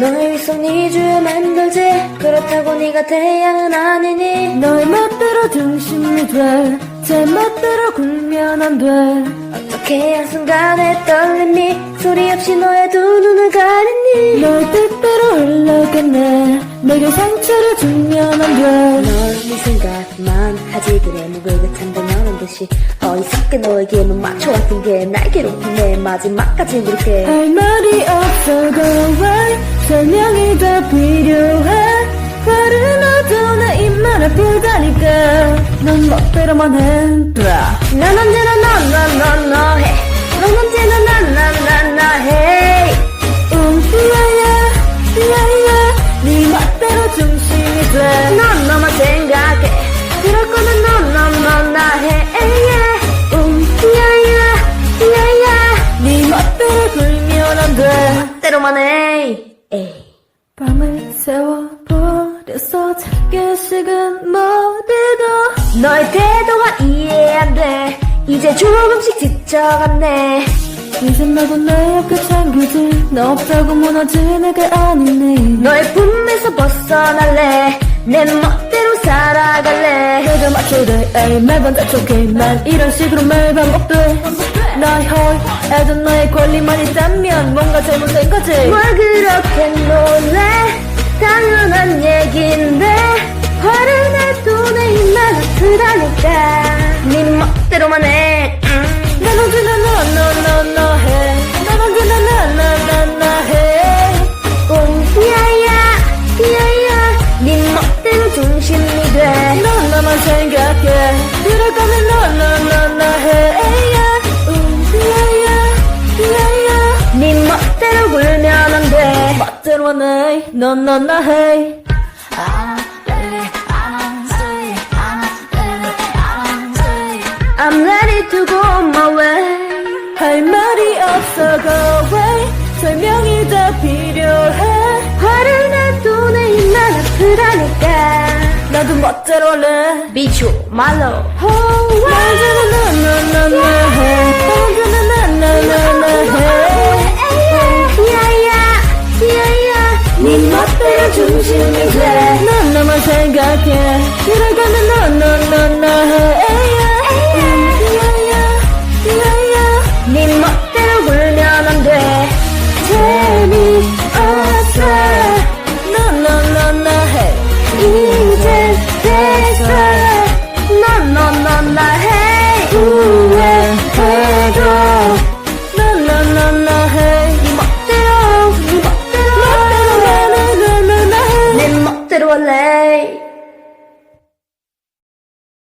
너의 위성 니주에 만들지. 그렇다고 네가 태양은 아니니. 너의 멋대로 중심이 돼제 멋대로 굴면 안돼. 어떻게 한순간에 떨림이 소리 없이 너의 두 눈을 가리니. 널 뜻대로 흘러겠네. 내게 상처를 주면 안돼. 널네 생각만 하지. 그래 누굴 같은데 너는 듯이. 어리석게 너에게만 맞춰왔던 게 날 괴롭힌 내 마지막까지 부를게 할 말이 없어 go away 설명이 더 필요해 화를 넣어도 내 입만 아프다니까 넌 멋대로만 해난 언제나 너너너너 해. 넌 언제나 나나나나 해. 우야야 야야 네 멋대로 중심이 돼넌 너만 생각해. 그럴 거면 너너너나 해. 야 돼 때로만 해. 에이. 밤을 새워버려서 작게 식은 머리도 너의 태도가 이해 안 돼. 이제 조금씩 지쳐갔네. 이제 나도 내 옆에 챙기지 너 없다고 무너질 내가 아니니 너의 품에서 벗어날래. 내 멋대로 살아갈래. 내가 맞춰대 에이 매번 다촉해 난 이런 식으로 매일 반복돼 나 허해도 너의 권리만 있다면 뭔가 잘못된 거지? 뭘 그렇게 놀래? 당연한 얘긴데 화를 내도 내 입만 아프다니까 네 멋대로만 해. 생각해. 그럴 거면 너너너 멋대로 해. 너너나 해. I'm ready to go my way 할 말이 없어 go away. 설명이 더 필요해. 화를 내도 내 입만 아프다니까 나도 멋대로 할래. 비추 말로 난언 중심이 돼. 넌 나만 생각해. 그럴 거면 너 멋